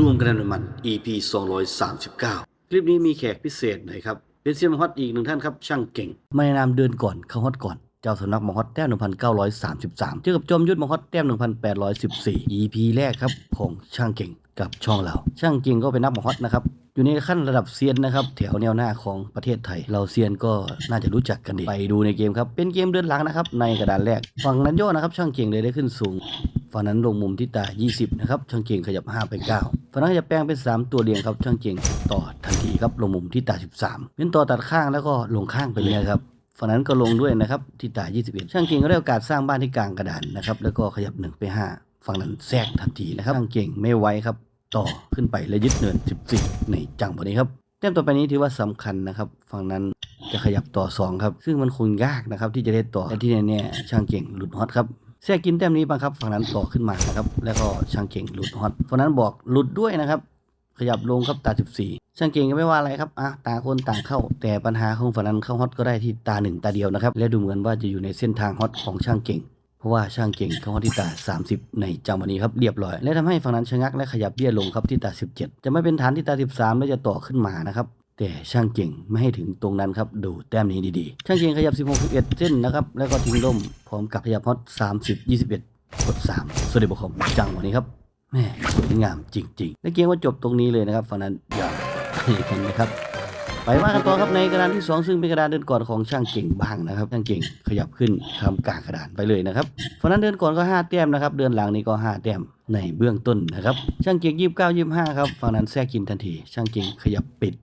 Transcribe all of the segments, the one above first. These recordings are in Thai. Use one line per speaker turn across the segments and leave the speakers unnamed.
รวมกันในมัน EP 239 คลิปนี้มีแขกพิเศษหน่อยครับ เป็นเซียนมฮอตอีกหนึ่งท่านครับ ช่างเก่ง มาแนะนำเดินก่อนเข้าฮอตก่อน เจ้าสำนักมฮอตแต้ม 1933 เจอกับจอมยุทธมฮอตแต้ม 1814 EP แรกครับ ของช่างเก่งกับช่องเรา ช่างเก่งก็เป็นนักมฮอตนะครับอยู่ในขั้นระดับเซียนนะครับแถวแนวหน้าของประเทศไทย เราเซียนก็น่าจะรู้จักกันดีไปดูในเกมครับเป็นเกมเดินหลังนะครับในกระดานแรกฝั่งนั้นโยนะครับช่างเก่งเลยได้ขึ้นสูง ฝั่งนั้นลงมุมที่ตา 20 นะครับ ช่างเก่งขยับ 5 ไป 9ฝั่งนั้นขยับแปลงเป็น 3 ตัวเรียงครับ ช่างเก่งต่อทันทีครับ ลงมุมที่ตา 13เป็นต่อตัดข้างแล้วก็ลงข้างไปเลยครับฝั่งนั้นก็ลงด้วยนะครับที่ตา 21 ช่างเก่งก็ได้โอกาสสร้างบ้านที่กลางกระดานนะครับ แล้วก็ขยับ 1 ไป 5 ฝั่งนั้นแทรกทันทีนะครับ ช่างเก่งไม่ไว้ครับ ต่อขึ้นไปและยึดเนิน 14 ในจังหวะนี้ครับแต้มต่อไปนี้ถือว่าสำคัญนะครับ ฝั่งนั้นจะขยับต่อ 2 ครับ ซึ่งมันคงยากนะครับที่จะได้ต่อแต่ที่แน่ๆช่างเก่งหลุดฮอตครับ แทรกกินแต้มนี้บังคับฝั่งนั้นต่อขึ้นมานะครับ แล้วก็ช่างเก่งหลุดฮอตฝั่งนั้นบอกหลุดด้วยนะครับ ขยับลงครับตา 14 ช่างเก่งก็ไม่ว่าอะไรครับอะตาคนต่างเข้า แต่ปัญหาของฝั่งนั้นเข้าฮอตก็ได้ที่ตาหนึ่งตาเดียวนะครับ และดูเหมือนว่าจะอยู่ในเส้นทางฮอตของช่างเก่งเพราะว่าช่างเก่งเข้าฮอตที่ตา 30 ในจังหวะนี้ครับเรียบร้อย และทำให้ฝั่งนั้นชะงักและขยับเบี้ยลงครับที่ตา 17 จะไม่เป็นฐานที่ตา 13 แล้วจะต่อขึ้นมานะครับ แต่ช่างเก่งไม่ให้ถึงตรงนั้นครับ ดูแต้มนี้ดีๆ ช่างเก่งขยับ 16 11เส้นนะครับ แล้วก็ทิ้งล่มพร้อมกับขยับฮอต30 21 กด 3 สวัสดีบุคคลจังวะนี้ครับแม่สวยงามจริงๆ และเกมก็จบตรงนี้เลยนะครับฝั่งนั้นยอมเห็นไหมครับ ไปว่ากันต่อครับในกระดานที่ 2 ซึ่งเป็นกระดานเดินก่อนของช่างเก่งบ้างนะครับ ช่างเก่งขยับขึ้นทำกางกระดานไปเลยนะครับฝั่งนั้นเดินก่อนก็ 5 แต้มนะครับ เดินหลังนี่ก็ 5 แต้มในเบื้องต้นนะครับ ช่างเก่ง 29 25 ครับฝั่งนั้นแทรกกินทันที ช่างเก่งขยับปิด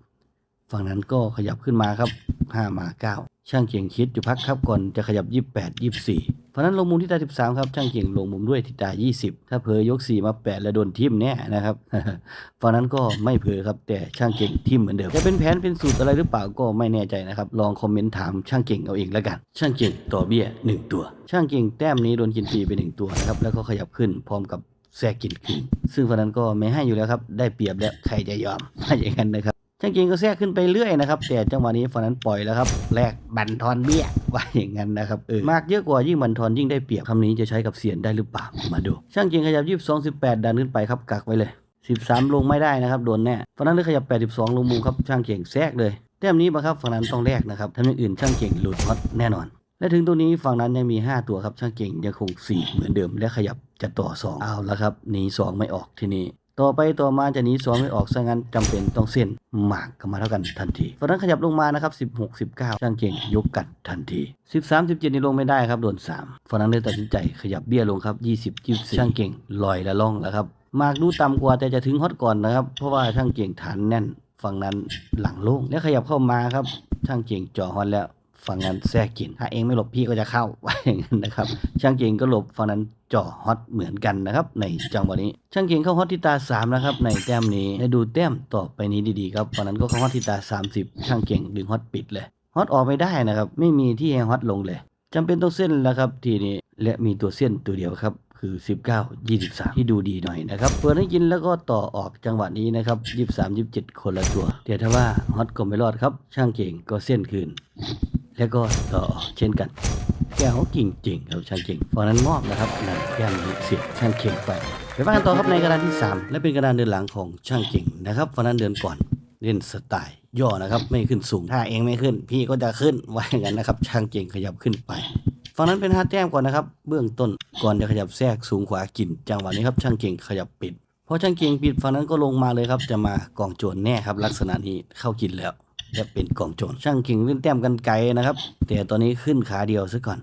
ฝั่งนั้นก็ขยับขึ้นมาครับ 5 มา 9 ช่างเก่งคิดอยู่พักครับก่อนจะขยับ 28 24ฝั่งนั้นลงมุมที่ตา13 ครับ ช่างเก่งลงมุมด้วยที่ตา 20 ถ้าเผลอยก 4 มา 8 แล้วโดนทิมแน่นะครับฝั่งนั้นก็ไม่เผลอครับแต่ช่างเก่งทิมเหมือนเดิมจะเป็นแผนเป็นสูตรอะไรหรือเปล่าก็ไม่แน่ใจนะครับลองคอมเมนต์ถามช่างเก่งเอาเองแล้วกัน ช่างเก่งต่อเบี้ย 1 ตัว ช่างเก่งแต้มนี้โดนกินฟรีไปหนึ่งตัวนะครับแล้วก็ขยับขึ้นพร้อมกับแทรกกินคืนซึ่งฝั่งนั้นก็ไม่ให้อยู่แล้วครับได้เปรียบแล้วใครจะยอมว่าอย่างนั้นนะครับ ช่างเก่งก็แทรกขึ้นไปเรื่อยนะครับแต่จังหวะนี้ฝั่งนั้นปล่อยแล้วครับแลกบันทอนเบี้ยว่าอย่างนั้นนะครับเออมากเยอะกว่ายิ่งบันทอนยิ่งได้เปรียบคำนี้จะใช้กับเสียนได้หรือเปล่ามาดู ช่างเก่งขยับ22 18ดันขึ้นไปครับกักไว้เลย13ลงไม่ได้นะครับโดนแน่ฝั่งนั้นเลยขยับ82ลงมุมครับช่างเก่งแทรกเลยแต้มนี้บังคับฝั่งนั้นต้องแลกนะครับทำอย่างอื่นช่างเก่งหลุดฮอตแน่นอน และถึงตัวนี้ฝั่งนั้นยังมี 5 ตัวครับช่างเก่งยังคง4เหมือนเดิมและขยับจะต่อ 2 เอาแล้วครับหนี2ไม่ออกทีนี้ ต่อไปต่อมาจะหนี2ไม่ออกซะงั้นจำเป็นต้องเส้นหมากกันมาเท่ากันทันทีฝั่งนั้นขยับลงมานะครับ16 19ช่างเก่งยกกันทันที 13 17 นี่ลงไม่ได้ครับโดน3ฝั่งนั้นเลยตัดสินใจขยับเบี้ยลงครับ 20 24ช่างเก่งลอยและล่องแล้วครับหมากดูต่ำกว่าแต่จะถึงฮอตก่อนนะครับ เพราะว่าช่างเก่งฐานแน่นฝั่งนั้นหลังโล่งแล้วขยับเข้ามาครับช่างเก่งจ่อฮอตแล้ว ฝั่งนั้นแทรกกินถ้าเองไม่หลบพี่ก็จะเข้าว่าอย่างนั้นนะครับ ช่างเก่งก็หลบฝั่งนั้นจ่อฮอตเหมือนกันนะครับ ในจังหวะนี้ ช่างเก่งเข้าฮอตที่ตา3นะครับในแต้มนี้ให้ดูแต้มต่อไปนี้ดีๆครับฝั่งนั้นก็เข้าฮอตที่ตา 30 ช่างเก่งดึงฮอตปิดเลยฮอตออกไม่ได้นะครับ ไม่มีที่ให้ฮอตลงเลยจำเป็นต้องเส้นแล้วครับทีนี้และมีตัวเส้นตัวเดียวครับคือ 19 23 ที่ดูดีหน่อยนะครับเปิดให้กินแล้วก็ต่อออกจังหวะนี้นะครับ 23 27 คนละตัวแต่ถ้าว่าฮอตก็ไม่รอดครับ ช่างเก่งก็เส้นคืน แล้วก็ต่อเช่นกัน แก้วจริงๆครับช่างเก่งฝั่งนั้นมอบนะครับในแก้มนี้เสียบช่างเก่งไปไปว่ากันต่อครับในกระดานที่ 3 และเป็นกระดานเดินหลังของช่างเก่งนะครับฝั่งนั้นเดินก่อนเล่นสไตล์ย่อนะครับไม่ขึ้นสูงถ้าเองไม่ขึ้น พี่ก็จะขึ้นไว้อย่างนั้นนะครับ ช่างเก่งขยับขึ้นไปฝั่งนั้นเป็นห้าแต้มก่อนนะครับ เบื้องต้นก่อนจะขยับแทรกสูงขวากิน จังหวะนี้ครับช่างเก่งขยับปิดพอช่างเก่งปิดฝั่งนั้นก็ลงมาเลยครับ จะมากองโจรแน่ครับ ลักษณะนี้เข้ากินแล้ว จะเป็นกล่องโจรช่างเก่งเล่นแต้มกันไกลนะครับ แต่ตอนนี้ขึ้นขาเดียวซะก่อน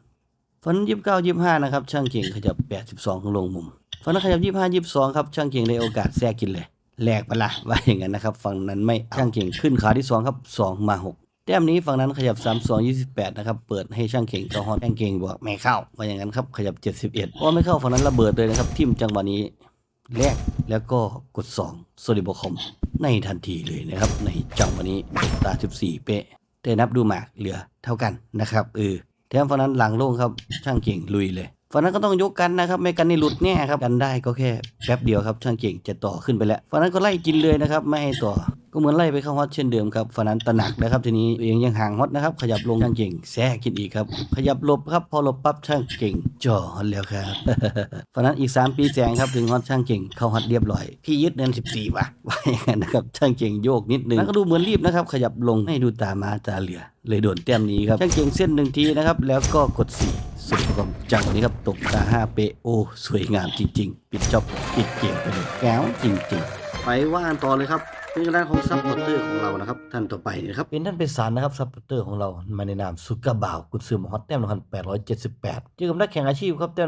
ฟันยี่สิบเก้ายี่สิบห้านะครับ ช่างเก่งขยับแปดสิบสองลงมุมฟันนั้นขยับยี่สิบห้ายี่สิบสองครับช่างเก่งได้โอกาสแทรกกินเลยแหลกไปละว่าอย่างนั้นนะครับ ฝั่งนั้นไม่ช่างเก่งขึ้นขาที่สองครับสองมาหกแต้มนี้ฝั่งนั้นขยับสามสองยี่สิบแปดนะครับ เปิดให้ช่างเก่งเข้าฮอตช่างเก่งบอกไม่เข้าว่าอย่างนั้นครับ ขยับเจ็ดสิบเอ็ดพอไม่เข้าฝั่งนั้นระเบิดเลยนะครับ ทิมจังหวะนี้ แรกแล้วก็กด2 s o l i b o c o m ในทันทีเลยนะครับ ในจังวันี้ตา 14 เป๊ะ แต่นับดูหมากเหลือเท่ากันนะครับเออแถมฝั่งนั้นหลังโล่งครับช่างเก่งลุยเลย ฝั่งนั้นก็ต้องยกกันนะครับ ไม่กันนี่หลุดแน่ครับกันได้ก็แค่แป๊บเดียวครับช่างเก่งจะต่อขึ้นไปแล้วฝั่งนั้นก็ไล่กินเลยนะครับ ไม่ให้ต่อ ก็เหมือนไล่ไปเข้าฮอตเช่นเดิมครับฝั่งนั้นตระหนักนะครับ ทีนี้เองยังห่างฮอตนะครับ ขยับลงช่างเก่งแทรกขึ้นอีกครับ ขยับหลบครับ พอหลบปั๊บช่างเก่งจ่อฮอตแล้วครับฝั่งนั้นอีก 3 ปีแสงครับถึงฮอตช่างเก่งเข้าฮอตเรียบร้อยพี่ยึดเงิน14ว่ะว่าอย่างนั้นนะครับช่างเก่งโยกนิดนึงแล้วก็ดูเหมือนรีบนะครับ ขยับลงให้ดูตามาตาเหลือเลยโดนแต้มนี้ครับช่างเก่งเส้นหนึ่งทีนะครับแล้วก็กด4 สุดประกอบจังนี้ครับตกตา5เปโอสวยงามจริง ๆ ปิดจอบปิดเกมไปเลยแก้วจริง ๆ ไปว่านต่อเลยครับ นกระดานของซับพอร์เตอร์ของเรานะครับ ท่านต่อไปนะครับเป็นท่านเป็นสารนะครับซับพอร์เตอร์ของเรามาในนามสุกาบ่าวกุนซือมฮอตแต้ม1,878เจอกับนักแข่งอาชีพครับแต้ม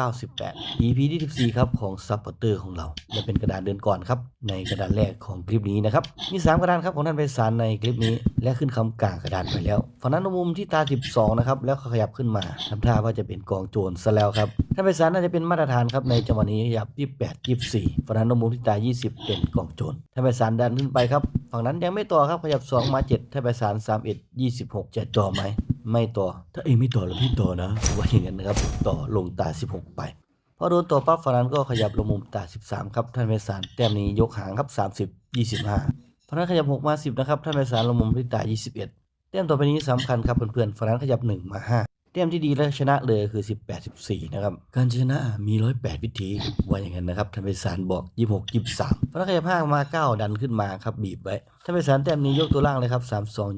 1,798 EP ที่14ครับของซับพอร์เตอร์ของเราและเป็นกระดานเดินก่อนครับในกระดานแรกของคลิปนี้นะครับมีสามกระดานครับของท่านเป็นสารในคลิปนี้ และขึ้นคำกลางกระดานไปแล้วฝั่งนั้นมุมที่ตา 12นะครับแล้วขยับขึ้นมาทำท่าว่าจะเป็นกองโจรซะแล้วครับท่านเป็นสารน่าจะเป็นมาตรฐานครับในจังหวะนี้ขยับ28 24ฝั่งนั้นมุมที่ตา 20 เป็นกองโจรท่านเป็นสารดันขึ้นไปครับ ฝั่งนั้นยังไม่ต่อครับขยับ2มา7ท่านเป็นสาร31 26จะต่อไหม ไม่ต่อ ถ้าเองไม่ต่อแล้วพี่ต่อนะว่าอย่างนั้นนะครับต่อลงตา16ไปพอโดนตัวปั๊บฝั่งนั้นก็ขยับลงมุมตา13ครับท่านเมสารแต้มนี้ยกหางครับ30 25ฝั่งนั้นขยับ6มา10นะครับท่านเมสารลงมุมที่ตา21แต้มต่อไปนี้สำคัญครับเพื่อนๆฝั่งนั้นขยับ1มา5แต้มที่ดีและชนะเลยคือ 18 14 นะครับ การชนะมี 108 วิธีว่าอย่างนั้นนะครับท่านเมสารบอก 26 23ฝั่งนั้นขยับ5มา 9 ดันขึ้นมาครับ บีบไว้ท่านเมสารแต้มนี้ยกตัวล่างเลยครับ 32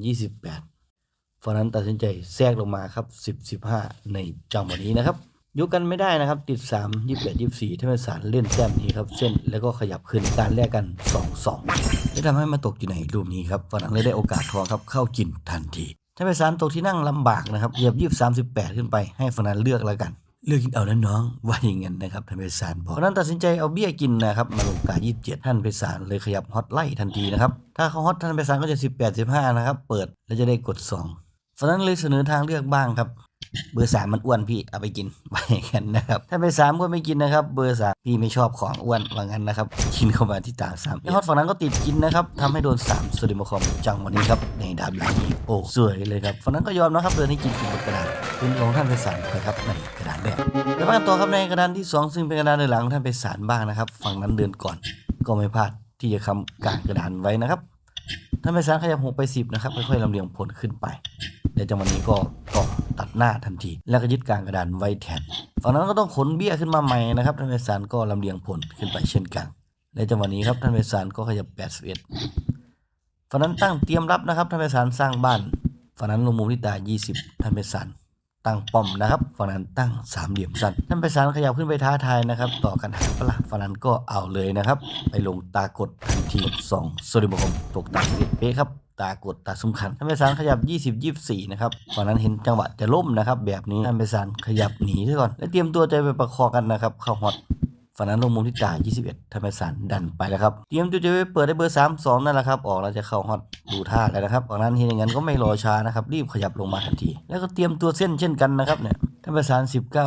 28ฝั่งนั้นตัดสินใจแทรกลงมาครับ 10 15 ในจังหวะนี้นะครับยกกันไม่ได้นะครับ ติด 3 28 24 ถ้าเป็นสารเล่นแต้มนี้ครับเส้นแล้วก็ขยับขึ้นการแลกกัน 2 2และทำให้มาตกอยู่ในรูปนี้ครับฝรั่งเลยได้โอกาสทองครับเข้ากินทันที ถ้าไปสารตกที่นั่งลำบากนะครับเหยียบยี่สิบแปดขึ้นไปให้ฝรั่งเลือกแล้วกัน เลือกกินเอานั้นน้องว่าอย่างนั้นนะครับท่านเปสารบอกเพราะนั้นตัดสินใจเอาเบี้ยกินนะครับมาลงกายี่สิบเจ็ดท่านเปสารเลยขยับฮอตไล่ทันทีนะครับถ้าเขาฮอตท่านเปสารก็จะสิบแปดสิบห้านะครับเปิดแล้วจะได้กดสองฝรั่งเลยเสนอทางเลือกบ้างครับ เบอร์สามมันอ้วนพี่เอาไปกินไปกันนะครับถ้าเบอร์สามก็ไม่กินนะครับ เบอร์สามพี่ไม่ชอบของอ้วนว่างั้นนะครับกินเข้ามาที่ตาสามฮอตฝั่งนั้นก็ติดกินนะครับทำให้โดนสามสเดมคอมจังวันนี้ครับในดาบหลังอีกโอ้สวยเลยครับฝั่งนั้นก็ยอมนะครับเดินให้กินกินบนกระดานเป็นของท่านเบอร์สามนะครับในกระดานแรกแล้วมานต่อครับในกระดานที่สองซึ่งเป็นกระดานเดินหลังท่านเบอร์สามบ้างนะครับ ฝั่งนั้นเดินก่อนก็ไม่พลาดที่จะคำกลางกระดานไว้นะครับ ท่านเบอร์สางขยับหกไปสิบนะครับค่อยๆลำเลียงผลขึ้นไปแต่จังหวะนี้ก็ก็ตัดหน้าทันที แล้วก็ยึดกลางกระดานไว้แทนฝั่งนั้นก็ต้องขนเบี้ยขึ้นมาใหม่นะครับท่านเวสานก็ลำเลียงผลขึ้นไปเช่นกันและจังหวะนี้ครับท่านเวสานก็ขยับ81ฝั่งนั้นตั้งเตรียมรับนะครับท่านเวสานสร้างบ้านฝั่งนั้นลงมุมที่ตา20ท่านเวสาน ตั้งป้อมนะครับ ฝั่งนั้นตั้งสามเหลี่ยมสั้นท่านไปสารขยับขึ้นไปท้าทายนะครับ ต่อกันหางปะลาฝั่งนั้นก็เอาเลยนะครับ ไปลงตากดทันทีสองโซดีบคมตกตาสิบเป๊ะครับตากดตาสำคัญท่านไปสารขยับ 20 24 นะครับฝั่งนั้นเห็นจังหวะจะล่มนะครับ แบบนี้ท่านไปสารขยับหนีซะก่อน และเตรียมตัวจะไปประคองกันนะครับ เข้าฮอต ฝั่งนั้นลงมุมที่ตา21ท่านเปสารดันไปแล้วครับเตรียมตัวจะไปเปิดได้เบอร์ 3 2 นั่นแหละครับ ออกแล้วจะเข้าฮอตดูท่าแล้วนะครับฝั่งนั้นเห็นอย่างนั้นก็ไม่รอช้านะครับ รีบขยับลงมาทันที แล้วก็เตรียมตัวเส้นเช่นกันนะครับเนี่ยท่านเปสาร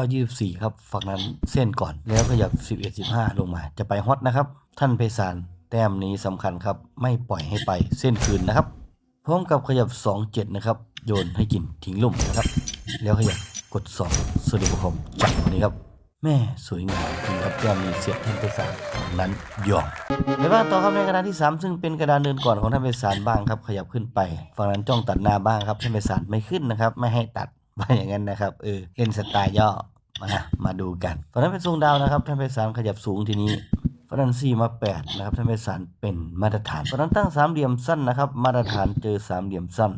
19 24 ครับฝั่งนั้นเส้นก่อน แล้วขยับ 11 15 ลงมา จะไปฮอตนะครับ ท่านเปสารแต้มนี้สำคัญครับ ไม่ปล่อยให้ไปเส้นคืนนะครับ พร้อมกับขยับ 2 7 นะครับ โยนให้กินทิ้งลุ่มนะครับ แล้วขยับกด 2สวัสดีผู้ชมจับนี้ครับ แม่สวยงามจริงครับแต้มนี้เสียบท่นไปสารฝั่งนั้นยอมไปบ้างต่อครับในกระดานที่ 3 ซึ่งเป็นกระดานเดินก่อนของท่านไปสารบ้างครับ ขยับขึ้นไป ฝั่งนั้นจ้องตัดหน้าบ้างครับท่านไปสารไม่ขึ้นนะครับ ไม่ให้ตัดว่าอย่างนั้นนะครับเออเล่นสไตล์ย่อมามาดูกันฝั่งนั้นเป็นทรงดาวนะครับท่านไปสารขยับสูงทีนี้ฝรั่งสี่มาแปดนะครับท่านเมสารเป็นมาตรฐานฝรั่งตั้งสามเหลี่ยมสั้นนะครับ มาตรฐานเจอสามเหลี่ยมสั้น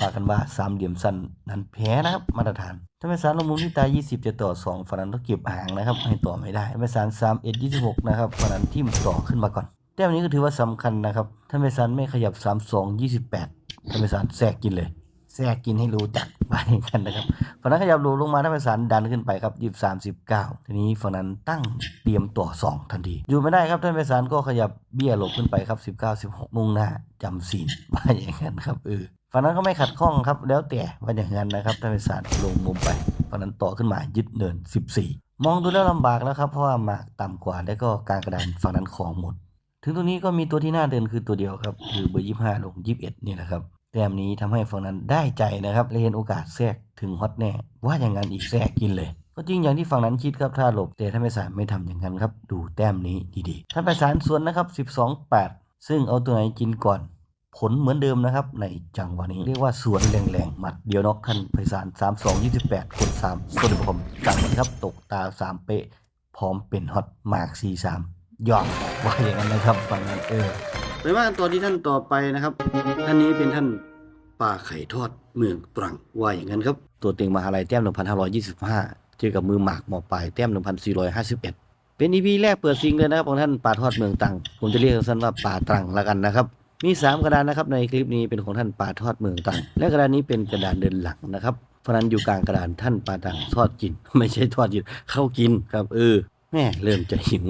ว่ากันว่าสามเหลี่ยมสั้นนั้นแพ้นะครับมาตรฐานท่านเมสารลงมุมที่ตาย20 จะต่อ 2ฝรั่งต้องเก็บห่างนะครับ ให้ต่อไม่ได้ท่านเมสาร3 1 26นะครับฝรั่งทิ่มันต่อขึ้นมาก่อนแต้มนี้ก็ถือว่าสำคัญนะครับท่านเมสารไม่ขยับ 3 2 28ท่านเมสารแทรกกินเลยแทรกกินให้รู้จักไปกันนะครับฝั่งนั้นขยับโลลงมาท่านประสานดันขึ้นไปครับยี่สามสิบเก้าทีนี้ฝั่งนั้นตั้งเตรียมต่อสองทันที อยู่ไม่ได้ครับท่านประสานก็ขยับเบี้ยหลบขึ้นไปครับสิบเก้าสิบหกมุ่งหน้าจำศีลว่าอย่างนั้นครับเออ ฝั่งนั้นก็ไม่ขัดข้องครับ แล้วแต่ว่าอย่างนั้นนะครับท่านประสานลงมุมไปฝั่งนั้นต่อขึ้นมายึดเนินสิบสี่มองดูแล้วลำบากแล้วครับเพราะว่าหมากต่ำกว่าแล้วก็กลางกระดานฝั่งนั้นของหมด ถึงตรงนี้ก็มีตัวที่น่าเดินคือตัวเดียวครับ คือเบอร์ยี่ห้าลงยี่สิบเอ็ดนี่แหละครับแต้มนี้ทำให้ฝั่งนั้นได้ใจนะครับและเห็นโอกาสแทรกถึงฮอตแน่ว่าอย่างนั้นอีกแทรกกินเลยก็จริงอย่างที่ฝั่งนั้นคิดครับถ้าหลบแต่ท่านไปสารไม่ทำอย่างนั้นครับ ดูแต้มนี้ดีๆท่านไปสารสวนนะครับ 12 8 ซึ่งเอาตัวไหนกินก่อน ผลเหมือนเดิมนะครับ ในจังหวะนี้เรียกว่าสวนแรงๆหมัดเดียวนอกท่านไพศาล3 2 28กด3สวัสดีผมจังหวะนี้ครับตกตา 3 เป๊ะ พร้อมเป็นฮอตมาร์ค43ยอมว่าอย่างนั้นนะครับฝั่งนั้นเออไปว่ากันต่อที่ท่านต่อไปนะครับ ท่านนี้เป็นท่านป่าไข่ทอดเมืองตรังว่าอย่างนั้นครับ ตัวเต็งมหาลัยแต้ม 1,525 เจอกับมือหมากหมอปลายแต้ม 1,451 เป็นอีพีแรกเปิดซิงเลยนะครับของท่านป่าทอดเมืองตรัง ผมจะเรียกสั้นๆว่าป่าตรังละกันนะครับ มี3กระดานนะครับในคลิปนี้เป็นของท่านป่าทอดเมืองตังและกระดานนี้เป็นกระดานเดินหลังนะครับเพราะนั้นอยู่กลางกระดานท่านป่าตังทอดกิน ไม่ใช่ทอดกินเข้ากินครับเออแม่เริ่มจะหิว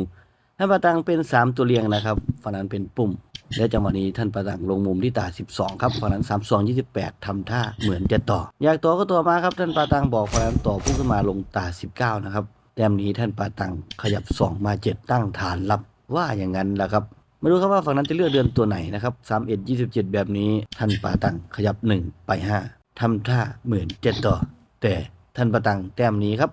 ท่านปาตังเป็น 3 ตัวเรียงนะครับฝั่งนั้นเป็นปุ่ม และจังหวะนี้ท่านปาตังลงมุมที่ตา 12 ครับฝั่งนั้น32 28ทำท่าเหมือนจะต่อ อยากต่อก็ต่อมาครับท่านปาตังบอกฝั่งนั้นต่อพุ่งขึ้นมาลงตา 19 นะครับแต้มนี้ท่านปาตังขยับ 2 มา 7 ตั้งฐานรับว่าอย่างนั้นแหละครับ มาดูครับว่าฝั่งนั้นจะเลือกเดือนตัวไหนนะครับ31 27แบบนี้ท่านปาตังขยับ1ไป5ทำท่าเหมือนจะต่อ แต่ท่านปาตังแต้มนี้ครับ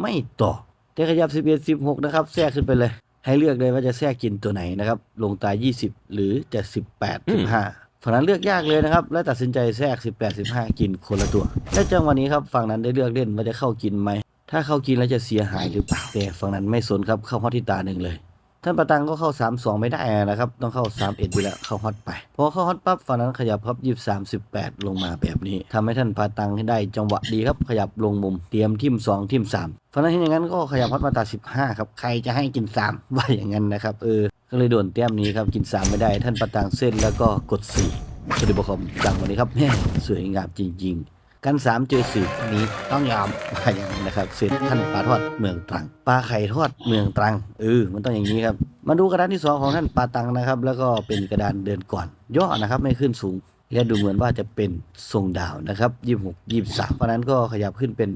ไม่ต่อ แต่ขยับ11 16นะครับแทรกขึ้นไปเลย ให้เลือกเลยว่าจะแทรกกินตัวไหนนะครับ ลงตา20หรือจะ18 15ฝั่งนั้นเลือกยากเลยนะครับ และตัดสินใจแทรก 18 15 กินคนละตัว และจังหวะนี้ครับฝั่งนั้นได้เลือกเล่นว่าจะเข้ากินไหม ถ้าเข้ากินแล้วจะเสียหายหรือเปล่าแต่ฝั่งนั้นไม่สนครับเข้าฮอตที่ตาหนึ่งเลย ท่านประตังก็เข้า 3 2 ไม่ได้นะครับ ต้องเข้า 3 1อยู่แล้วเข้าฮอตไป พอเข้าฮอตปั๊บฝั่งนั้นขยับครับ23 18ลงมาแบบนี้ทำให้ท่านปาตังได้จังหวะดีครับ ขยับลงมุม เตรียมทิม2ทิม3ฝั่งนั้นเห็นอย่างนั้นก็ขยับฮอตมาตา15ครับ ใครจะให้กิน 3 ว่าอย่างนั้นนะครับเออ ก็เลยโดนแต้มนี้ครับ กิน 3 ไม่ได้ ท่านปาตังเส้นแล้วก็กด4สวัสดีบุคคลจังวันนี้ครับแม่สวยงามจริง ๆ กันสามเจอสี่นี้ต้องยอมว่าอย่างนี้นะครับเสร็จท่านปลาทอดเมืองตรังปลาไข่ทอดเมืองตรังเออมันต้องอย่างนี้ครับมาดูกระดานที่สองของท่านปาตังนะครับ แล้วก็เป็นกระดานเดินก่อน ย่อนะครับไม่ขึ้นสูง และดูเหมือนว่าจะเป็นทรงดาวนะครับยี่หกยี่สามเพราะนั้นก็ขยับขึ้นเป็น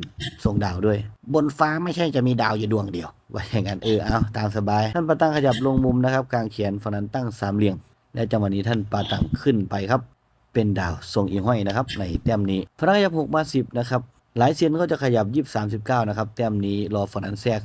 ทรงดาวด้วย บนฟ้าไม่ใช่จะมีดาวอยู่ดวงเดียวว่าอย่างนั้นเออเอาตามสบาย ท่านปาตังขยับลงมุมนะครับกลางเขียนเพราะนั้นตั้งสามเหลี่ยมและจังหวะนี้ท่านปาตังขึ้นไปครับ เป็นดาวทรงอีห้อยนะครับในแต้มนี้พนักขยับ6มา 10 นะครับ หลายเซียนก็จะขยับ 20 39 นะครับ แต้มนี้รอฝนันแทรก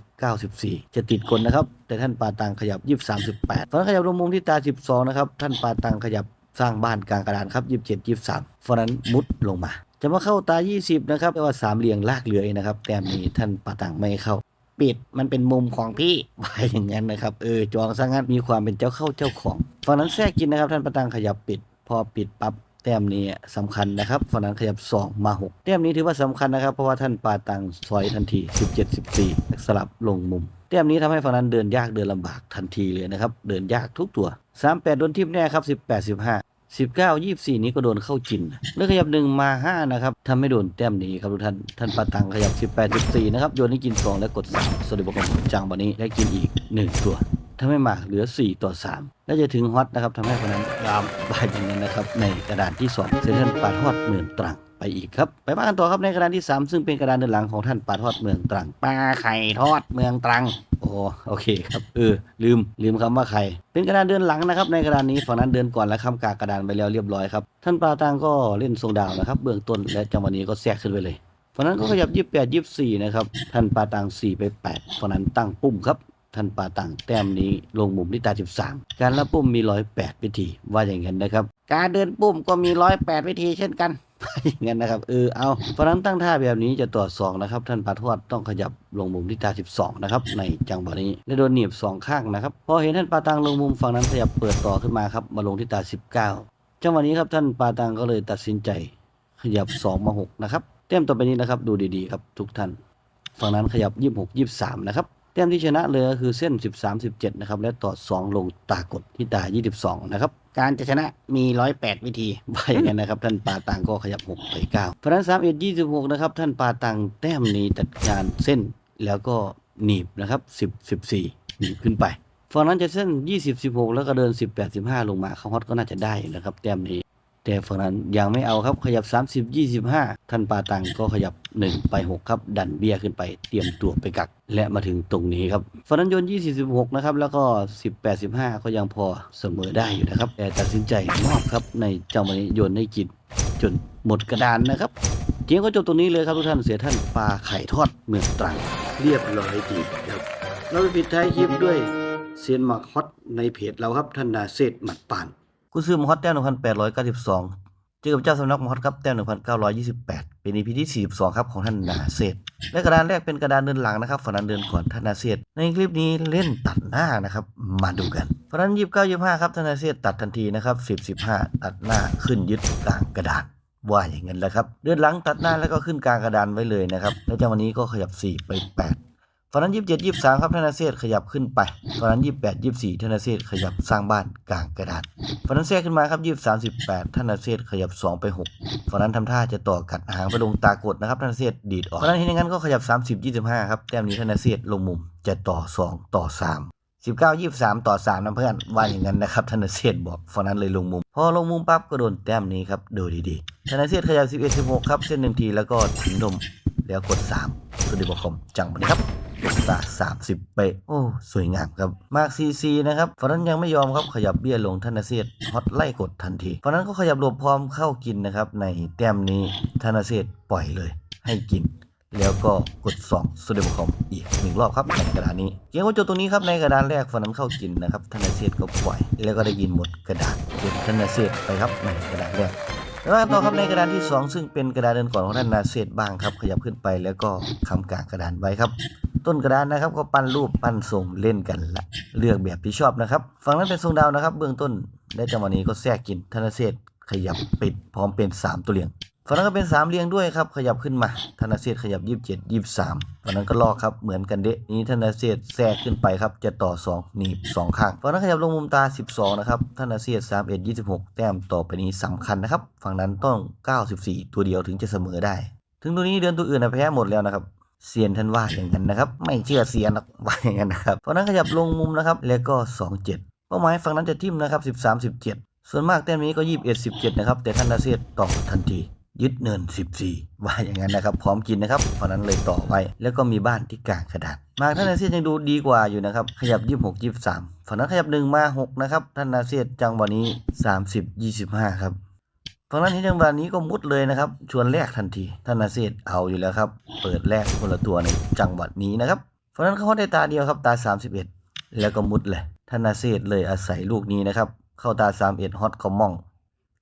94 จะติดคนนะครับ แต่ท่านปาตังขยับ20 38ฝนันขยับลงมุมที่ตา 12 นะครับ ท่านปาตังขยับสร้างบ้านกลางกระดานครับ 27 23ฝนันมุดลงมา จะมาเข้าตา 20 นะครับแต่ว่าสามเหลี่ยงลากเลื้อนะครับ แต้มนี้ท่านปาตังไม่เข้าปิดมันเป็นมุมของพี่ว่าอย่างนั้นนะครับเออจองซะงั้นมีความเป็นเจ้าเข้าเจ้าของฝั่งนั้นแทรกกินนะครับ ท่านปาตังขยับปิด พอปิดปั๊บ แต้มนี้สำคัญนะครับฝั่งนั้นขยับ 2 มา 6 แต้มนี้ถือว่าสำคัญนะครับ เพราะว่าท่านปาตังซอยทันที 17 14 สลับลงมุม แต้มนี้ทำให้ฝั่งนั้นเดินยากเดินลำบากทันทีเลยนะครับ เดินยากทุกตัว 38 โดนทิมแน่ครับ 18 15 19 24 นี้ก็โดนเข้าจินแล้วขยับ 1 มา 5 นะครับทำให้โดนแต้มนี้ครับทุกท่าน ท่านปาตังขยับ 18 14 นะครับ โยนให้กิน 2 แล้วกด3สวัสดีบุคคลจังวันนี้ได้กินอีก 1 ตัว ถ้าไม่มากเหลือ 4 ต่อ 3 และจะถึงฮอตนะครับทำให้คนนั้นยามบายอย่างนั้นนะครับ ในกระดานที่ 2 เซนทรัลปาทอดเมืองตรังไปอีกครับ ไปบ้ากันต่อครับในกระดานที่ 3 ซึ่งเป็นกระดานเดินหลังของท่านปาทอดเมืองตรังปลาไข่ทอดเมืองตรังโอ้โอเคครับเออลืมลืมคำว่าไข่เป็นกระดานเดินหลังนะครับ ในกระดานนี้ฝั่งนั้นเดินก่อนและคำกากระดานไปแล้วเรียบร้อยครับท่านปลาตังก็เล่นทรงดาวนะครับ เบื้องต้นและจังหวะนี้ก็แทรกขึ้นไปเลยฝั่งนั้นก็ขยับ 28 24 นะครับ ท่านปาตัง 4 ไป 8ฝั่งนั้นตั้งปุ่มครับ ท่านปาตังแต้มนี้ลงมุมที่ตา 13 การรับปุ่มมี 108 วิธี ว่าอย่างนั้นนะครับ การเดินปุ่มก็มี 108 วิธีเช่นกันอย่างนั้นนะครับเออเอาเพราะนั้นตั้งท่าแบบนี้จะตรวจสองนะครับ ท่านปาทวดต้องขยับลงมุมที่ตา 12 นะครับ ในจังหวะนี้และโดนหนีบสองข้างนะครับพอเห็นท่านปาตังลงมุมฝั่งนั้นขยับเปิดต่อขึ้นมาครับมาลงที่ตา 19 จังหวะนี้ครับท่านปาตังก็เลยตัดสินใจ ขยับ 2 มา 6 นะครับแต้มต่อไปนี้นะครับดูดีๆครับทุกท่าน ฝั่งนั้นขยับ 26 23 นะครับ แต้มที่ชนะเลยก็คือเส้น 13 17 นะครับ และต่อ 2 ลงตากดที่ตา 22 นะครับ การจะชนะมี 108 วิธีว่าอย่างนั้นนะครับ ท่านปาตังก็ขยับ 6 ไป 9 เพราะนั้น3 1 26 นะครับ ท่านปาตังแต้มนี้จัดการเส้นแล้วก็หนีบนะครับ 10 14 หนีบขึ้นไปฝั่งนั้นจะเส้น 20 16 แล้วก็เดิน 18 15 ลงมาเขาฮอตก็น่าจะได้นะครับ แต้มนี้ แต่ฝั่งนั้นยังไม่เอาครับขยับ 30 25 ท่านปาตังก็ขยับ 1 ไป 6 ครับ ดันเบี้ยขึ้นไปเตรียมตัวไปกัก และมาถึงตรงนี้ครับฝั่งนั้นโยน20 16 นะครับ แล้วก็ 18 15 ก็ยังพอเสมอได้อยู่นะครับ แต่ตัดสินใจมอบครับในเจ้าวันนี้โยนให้กินจนหมดกระดานนะครับเกมก็จบตรงนี้เลยครับทุกท่านเสียท่านปลาไข่ทอดเมืองตรังเรียบร้อยดีครับเราไปปิดท้ายคลิปด้วยเซียนหมักฮอตในเพจเราครับท่านนาเซตหมัดปาน กูซื้อมฮอตแต้ม1,892เจอกับเจ้าสำนักมอดครับแต้ม1,928เป็น EP ที่42ครับของท่านนาเซตและกระดานแรกเป็นกระดานเดินหลังนะครับฝั่งนั้นเดินก่อนท่านนาเซตในคลิปนี้เล่นตัดหน้านะครับ มาดูกันฝั่งนั้น29 25ครับท่านนาเซตตัดทันทีนะครับ10 15ตัดหน้าขึ้นยึดกลางกระดานว่าอย่างนั้นแหละครับ เดินหลังตัดหน้าแล้วก็ขึ้นกลางกระดานไว้เลยนะครับแล้วจากวันนี้ก็ขยับ4ไป8 ฝั่งนั้น27 23ครับธนาเซตขยับขึ้นไปฝั่งนั้น28 24ธนาเซตขยับสร้างบ้านกลางกระดานฝั่งนั้นแทรกขึ้นมาครับ23 18ธนาเซตขยับ2ไป6ฝั่งนั้นทำท่าจะต่อกัดหางไปลงตากดนะครับธนาเซตดีดออกฝั่งนั้นเห็นอย่างนั้นก็ขยับ30 25ครับแต้มนี้ธนาเซตลงมุมจะต่อ2ต่อ3 19 23ต่อ3นะเพื่อนว่าอย่างนั้นนะครับธนาเซตบอกฝั่งนั้นเลยลงมุม พอลงมุมปั๊บก็โดนแต้มนี้ครับดูดีๆธนาเซตขยับ11 16ครับเส้นหนึ่งทีแล้วก็ทิ้งนมแล้วกด3สุดยอดคมจังไปเลยครับ ตา30เปโอ้ สวยงามครับ มาร์คซีซีนะครับฝั่งนั้นยังไม่ยอมครับขยับเบี้ยลงธนาเซียฮอตไล่กดทันทีฝั่งนั้นก็ขยับหลบพร้อมเข้ากินนะครับ ในแต้มนี้ธนาเซียปล่อยเลย ให้กินแล้วก็กด2สุดเดบคอมอีกหนึ่งรอบครับในกระดานนี้เกมก็จบตรงนี้ครับในกระดานแรกฝั่งนั้นเข้ากินนะครับธนเซียก็ปล่อย แล้วก็ได้ยินหมดกระดานเก็บธนเซียไปครับในกระดานแรกแล้วต่อครับในกระดานที่ 2 ซึ่งเป็นกระดานเดินก่อนของท่านนาเซตบ้างครับ ขยับขึ้นไปแล้วก็คำกลางกระดานไว้ครับ ต้นกระดานนะครับ ก็ปั้นรูปปั้นทรงเล่นกันละเลือกแบบที่ชอบนะครับฝั่งนั้นเป็นทรงดาวนะครับ เบื้องต้นและจังหวะนี้ก็แทรกกินธนเศษขยับปิดพร้อมเป็น 3 ตัวเรียงฝั่งนั้นก็เป็น 3เรียงด้วยครับ ขยับขึ้นมาธนเศษขยับ 27 23ฝั่งนั้นก็ลอกครับเหมือนกันเดะนี้ธนเศษแทรกขึ้นไปครับจะต่อ 2 หนีบ 2 ข้างฝั่งนั้นขยับลงมุมตา 12 นะครับธนเศษ31 26 แต้มต่อไปนี้สำคัญนะครับฝั่งนั้นต้อง 94 ตัวเดียวถึงจะเสมอได้ ถึงตัวนี้เดือนตัวอื่นนะแพ้หมดแล้วนะครับ เซียนท่านว่าอย่างนั้นนะครับ ไม่เชื่อเซียนหรอกว่าอย่างนั้นนะครับเพราะนั้นขยับลงมุมนะครับ แล้วก็ 27 เป้าหมายฝั่งนั้นจะทิ่มนะครับ 13 17 ส่วนมากแต้มนี้ก็ 21 17 นะครับ แต่ท่านนาเซียต่อทันที ยึดเนิน 14 ว่าอย่างนั้นนะครับ พร้อมกินนะครับฝั่งนั้นเลยต่อไว้ แล้วก็มีบ้านที่กลางกระดาษมาท่านนาเซียยังดูดีกว่าอยู่นะครับ ขยับ 26 23ฝั่งนั้นขยับ1มา6นะครับ ท่านนาเซียจังหวะนี้ 30 25 ครับ ฝั่งนั้นที่จังหวะนี้ก็มุดเลยนะครับ ชวนแรกทันทีท่านนาเซตเอาอยู่แล้วครับ เปิดแรกคนละตัวในจังหวะนี้นะครับฝั่งนั้นเขาได้ตาเดียวครับตา 31 แล้วก็มุดเลยท่านนาเซตเลยอาศัยลูกนี้นะครับ เข้าตา 31ฮอตคอมมอง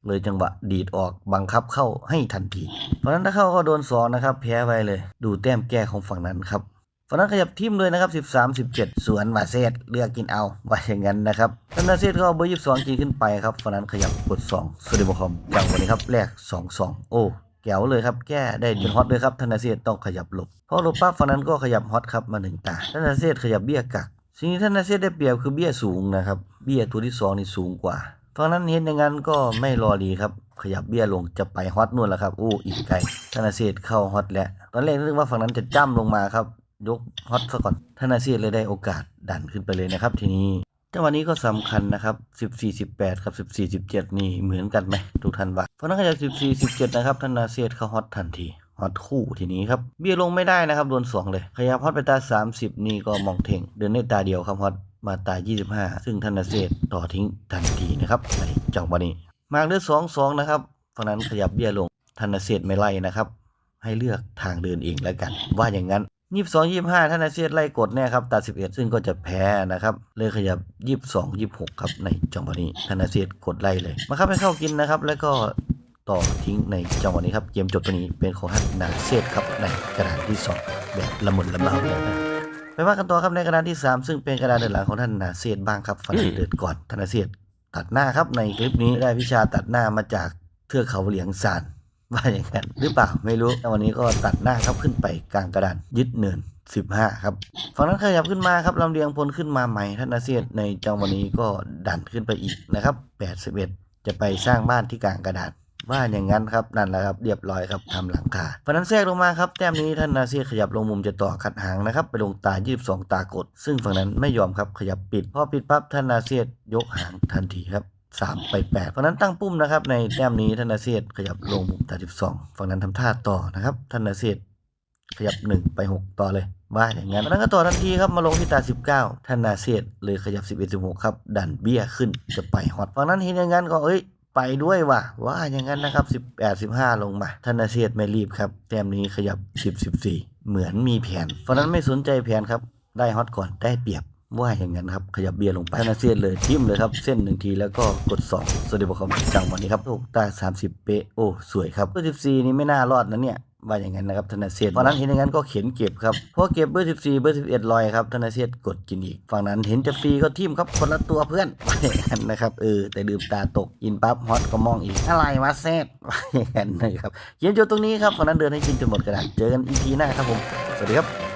เลยจังหวะดีดออกบังคับเข้าให้ทันทีฝั่งนั้นถ้าเข้าก็โดนสองนะครับ แพ้ไปเลย ดูแต้มแก้ของฝั่งนั้นครับ ฝั่งนั้นขยับทิมเลยนะครับ 13 17 สวนมาเซตเลือกกินเอาว่าอย่างนั้นนะครับท่านนาเซตก็เอาเบอร์22กินขึ้นไปครับฝั่งนั้นขยับกด2สุดเดบคอมจังวันนี้ครับแรก 2 2 โอ้แก้วเลยครับแก้ได้เป็นฮอตเลยครับท่านาเซตต้องขยับหลบพอหลบปั๊บฝั่งนั้นก็ขยับฮอตครับมาหนึ่งตาท่านาเซตขยับเบี้ยกักสิ่งที่ท่านาเซตได้เปรียบคือเบี้ยสูงนะครับเบี้ยตัวที่สองนี่สูงกว่าฝั่งนั้นเห็นอย่างนั้นก็ไม่รอดีครับขยับเบี้ยลงจะไปฮอตนู่นแล้วครับอู้อีกไกลธนาเศษเข้าฮอตแล้วตอนแรกนึกว่าฝั่งนั้นจะจ้ำลงมาครับ ยกฮอตซะก่อนธนาเศษเลยได้โอกาสดันขึ้นไปเลยนะครับ ทีนี้จังหวะนี้ก็สำคัญนะครับ 14 18 กับ 14 17 นี่เหมือนกันไหมทุกท่านว่าฝั่งนั้นขยับ14 17 นะครับธนาเศษเขาฮอตทันทีฮอตคู่ทีนี้ครับ เบี้ยลงไม่ได้นะครับโดนสองเลย ขยับฮอตไปตา 30 นี่ก็มองเท่งเดินได้ตาเดียวครับฮอตมาตา 25 ซึ่งธนาเศษต่อทิ้งทันทีนะครับในจังหวะนี้มากเลือดสองสองนะครับฝั่งนั้นขยับเบี้ยลงธนาเศษไม่ไล่นะครับ ให้เลือกทางเดินเองแล้วกัน ว่าอย่างนั้น ยี่สิบสองยี่ห้าธนาเศษไล่กดแน่ครับตาสิบเอ็ดซึ่งก็จะแพ้นะครับ เลยขยับยี่สิบสองยี่หกครับในจังหวะนี้ธนาเศษกดไล่เลยมาครับให้เข้ากินนะครับ แล้วก็ต่อทิ้งในจังหวะนี้ครับเกมจบตัวนี้เป็นของท่านนาเศษครับในกระดานที่สองแบบละมุนละเมาเลยนะไปว่ากันต่อครับในกระดานที่ 3 ซึ่งเป็นกระดานเดินหลังของท่านนาเซียนบ้างครับฟันเดินก่อนธนาเซียนตัดหน้าครับในคลิปนี้ได้วิชาตัดหน้ามาจากเทือกเขาเหลียงซาน ว่าอย่างนั้นหรือเปล่าไม่รู้แต่วันนี้ก็ตัดหน้าครับขึ้นไปกลางกระดานยึดเนิน15 ครับฝั่งนั้นขยับขึ้นมาครับลำเลียงพลขึ้นมาใหม่ท่านนาเซียนในจังหวะนี้ก็ดันขึ้นไปอีกนะครับ 81 จะไปสร้างบ้านที่กลางกระดานว่าอย่างนั้นครับนั่นแหละครับเรียบร้อยครับทำหลังคาเพราะนั้นแทรกลงมาครับแต้มนี้ท่านนาเซียขยับลงมุมจะต่อขัดหางนะครับไปลงตา 22 ตากด ซึ่งฝั่งนั้นไม่ยอมครับขยับปิดพอปิดปั๊บท่านนาเซียยกหางทันทีครับ 3 ไป 8 เพราะนั้นตั้งปุ้มนะครับ ในแต้มนี้ท่านาเซียขยับลงมุมตา12 ฝั่งนั้นทำท่าต่อนะครับท่านาเซียขยับ 1 ไป 6 ต่อเลยว่าอย่างนั้นนั้นก็ต่อทันทีครับมาลงที่ตา 19ท่านนาเซียเลยขยับ 11 16 ครับ ดันเบี้ยขึ้นจะไปฮอตฝั่งนั้นเห็นอย่างนั้นก็เอ้ยไปด้วยว่ะว่าอย่างนั้นนะครับ 18 15 ลงมาธนาเซียดไม่รีบครับแต้มนี้ขยับ 10 14 เหมือนมีแผน เพราะนั้นไม่สนใจแผนครับได้ฮอตก่อนได้เปรียบ ว่าอย่างนั้นครับขยับเบียร์ลงไปนาเซียดเลยทิมเลยครับ เส้นหนึ่งทีแล้วก็กด 2 สวัสดีบอคอมจังวันนี้ครับถูกตา30 เป๊ะโอ้ สวยครับเบอร์14 นี้ไม่น่ารอดนะเนี่ยว่าอย่างนั้นนะครับธนาเซียดเพราะนั้นเห็นอย่างนั้นก็เข็นเก็บครับเพราะเก็บเบอร์14 เบอร์11ลอยครับธนาเซียดกดกินอีกฝั่งนั้นเห็นจะฟรีก็ทิมครับคนละตัวเพื่อนว่าอย่างนั้นนะครับเออแต่ดื่มตาตกอินปั๊บฮอตก็มองอีกอะไรวะเซตว่าอย่างนั้นนะครับเขียนจดตรงนี้ครับฝั่งนั้นเดินให้กินจนหมดกระดาษเจอกันอีพีหน้าครับผมสวัสดีครับ